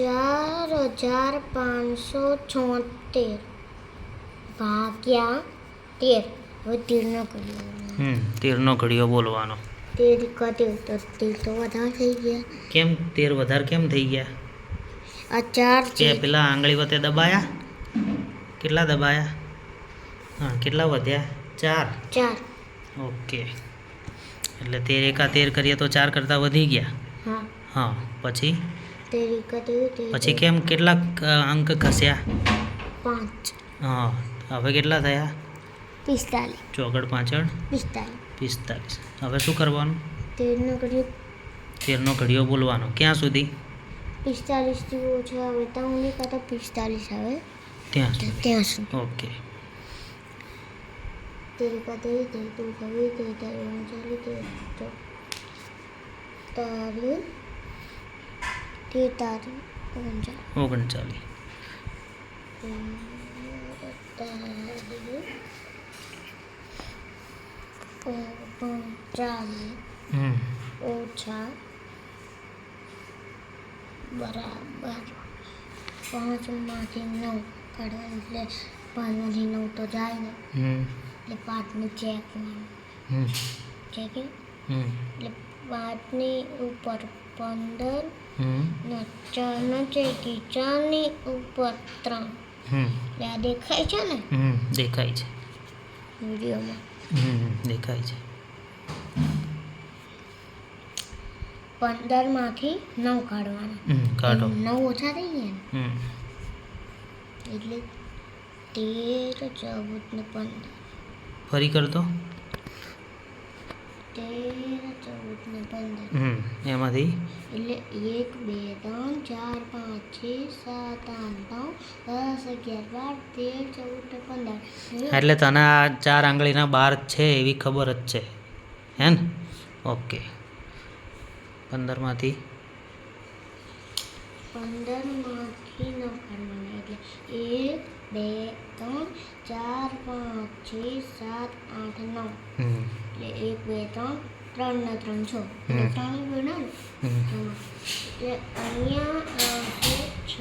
ચાર હજાર પાંચસો છોતેર. ભાગ્યા તેર. હવે તેરનો ઘડિયો તેરનો ઘડિયો બોલવાનો. તેર તેર તો તેર તો વધારે થઈ ગયા. કેમ? તેર વધારે કેમ થઈ ગયા? આ ચાર છે. પેલા આંગળી વતે દબાયા? કેટલા દબાયા? હા કેટલા વધ્યા? ચાર. ચાર. ઓકે. એટલે તેર એકા તેર કરીએ તો ચાર કરતાં વધી ગયા? હા. હા પછી? પછી કેમ કેટલાક અંક ખસ્યા પાંચ. હા હવે કેટલા થયા? પિસ્તાલીસ. ચોગડ પાછળ પિસ્તાલીસ. પિસ્તાલીસ. હવે શું કરવાનું? તેરનો ઘડિયો. તેરનો ઘડિયો બોલવાનો. ક્યાં સુધી? પિસ્તાલીસથી ઓછો આવે તો ઊંધી કાં પિસ્તાલીસ આવે. ત્યાં સુધી. ત્યાં સુધી. ઓકે. તેરી એકા તેર તેર દુ છવ્વીસ તેર તેર તેર ઓગણચાલીસ ઓછા બરાબર પાંચમાંથી નવ કાઢવાનું એટલે પાંચમાંથી નવ તો જાય ને એટલે પાંચનું ચેક ચેકિંગ એટલે પાંચની ઉપર પંદર હમ. ને ચારના ચેકી ચારની ઉપર ત્રણ. આ દેખાય છે ને? દેખાય છે. વિડીયોમાં. દેખાય છે. પંદરમાંથી નવ કાઢવાના. કાઢો. નવ ઓછા થઈ ગયા ને? એટલે તેર ચૌદ ને પંદર. ફરી કરતો તેર ચૌદ ને પંદર હમ એમાંથી? એટલે એક બે ત્રણ ચાર પાંચ છ સાત આઠ નવ દસ અગિયાર બાર તેર ચૌદ પંદર. એટલે તને આ ચાર આંગળીના બાર છે એવી ખબર જ છે. હે ને? ઓકે. પંદરમાંથી પંદરમાંથી નવ કાઢવાના એટલે એક બે ત્રણ ચાર પાંચ છ સાત આઠ નવ. એટલે એક બે ત્રણ ત્રણ ને ત્રણ છ. ત્રણ ગણા હમ. એટલે અહીંયા આવશે છ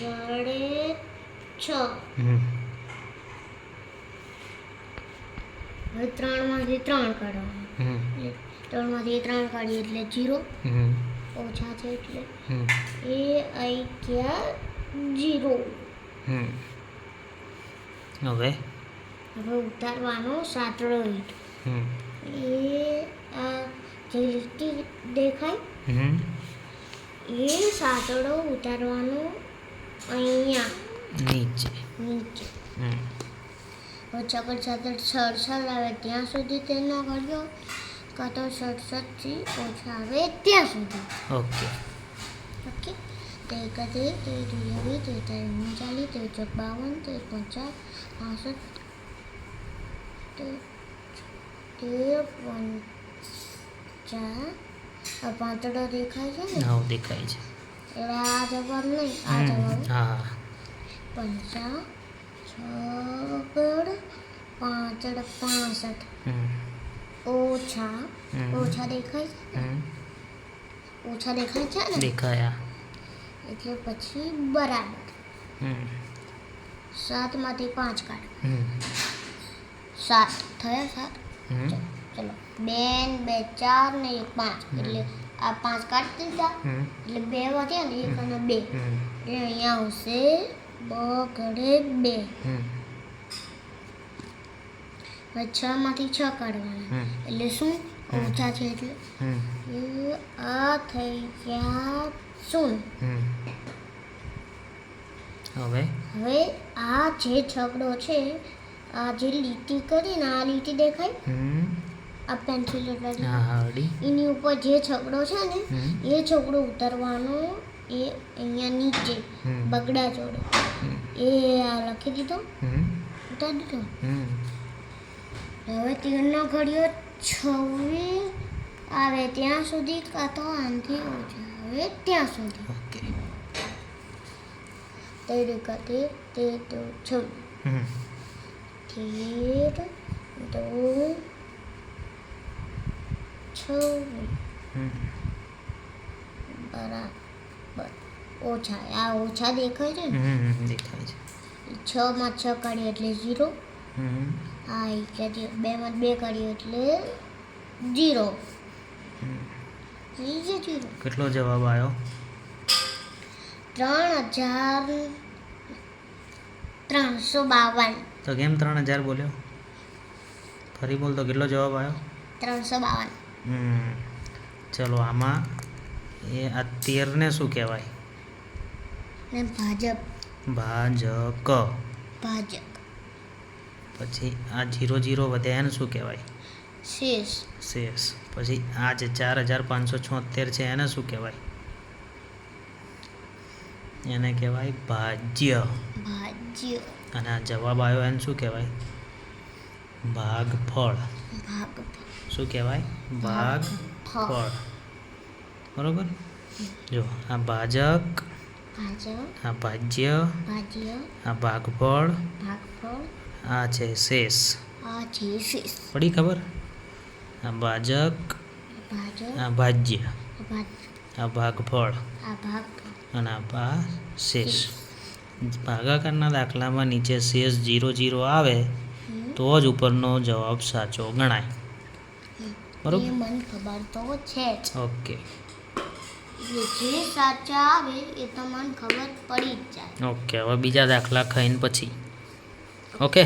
ગળે છ. હવે ત્રણમાંથી ત્રણ કાઢો એટલે ત્રણમાંથી ત્રણ કાઢીએ એટલે જીરો. ઓછા છે એટલે એ આઈ ગયા જીરો. હવે? હવે ઉતારવાનો સાતડો ઈટ એ આ જે લીટી દેખાય એ સાતડો ઉતારવાનો અહીંયા. નીચે. નીચે. પર સાથે સડસઠ આવે. ત્યાં સુધી તેનો કર્યો. કાં તો સડસઠથી ઓછા આવે ત્યાં સુધી. ઓકે. ઓકે? તે એકત્રીસ તે ત્રેવીસ તે ત્રણ ઓગણચાલીસ તે ચોક બાવન તે પચાસ પાસઠ તે પંચા પાંચડો દેખાય છે ને? હા દેખાય છે. એટલે આ જવાબ નહીં આ જવાબ હા. પંચા છગડ પાંચડ પાસઠ. ઓછા ઓછા દેખાય છે ઓછા દેખાય છે ને દેખાયા એટલે પછી બરાબર સાતમાંથી પાંચ કાઢ સાત થયા સાત હમ ચલો બે બે ચાર ને એક પાંચ એટલે આ પાંચ કાઢી દીધા એટલે બે વધ્યા ને એક અને બે એટલે અહીંયા આવશે બ ઘડે બે હવે છ માંથી છ કાઢવાના એટલે શું? ઓછા છે એટલે. એ આ થઈ ગયા શૂન. હવે? હવે આ જે છગડો છે આ જે લીટી કરીને આ લીટી દેખાય? આ પેન્સિલ એની ઉપર જે છગડો છે ને એ છગડો ઉતારવાનો એ અહીંયા નીચે બગડા જોડે. એ આ લખી દીધો? હમ. ઉતારી દીધો? હવે તીરનો ઘડિયો છવ્વી આવે ત્યાં સુધી કાં તો આનાથી ઓછો આવે ત્યાં સુધી. ઓકે. તેર એકા તેર તેર દો છવ્વીસ તેર દો છવ્વીસ બરાબર. ઓછા. આ ઓછા દેખાય છે ને? હમ હમ, દેખાય છે. છ માં છ કાઢીએ એટલે ઝીરો. હમ એ એક બે માં બે કાઢીએ એટલે ઝીરો એ ગયો કેટલો જવાબ આવ્યો ત્રણ હજાર ત્રણસો બાવન. તો કેમ ત્રણ હજાર બોલ્યો? ફરી બોલ તો કેટલો જવાબ આવ્યો ત્રણસો બાવન. હમ. ચલો આમાં એ આ તેરને શું કહેવાય? ભાજપ. ભાજક ભાજપ. પછી આ જીરો જીરો વધ્યા એને શું કહેવાય? શેષ. શેષ. પછી આ જે ચાર હજાર પાંચસો છોતેર છે એને શું કહેવાય? એને કહેવાય ભાજ્ય. ભાજ્ય. અને આ જવાબ આવ્યો એને શું કહેવાય? ભાગફળ. ફળ શું કહેવાય? ભાગ ફળ બરોબર? જો આ ભાજક. આ ભાજ્ય ભાજ્ય. આ ભાગફળ. ભાગફળ. આ છે શેષ. આ છે શેષ. પડી ખબર? આ ભાજક. આ ભાજ્ય. આ ભાગફળ. અને આ શેષ. ભાગાકારના દાખલામાં નીચે શેષ જીરો જીરો આવે તો જ ઉપરનો જવાબ સાચો ગણાય. બરોબર? મને ખબર તો છે ઓકે. જે સાચા આવે એ તો મને ખબર પડી જ જાય. ઓકે હવે બીજા દાખલા ખાઈને પછી. ಓಕೆ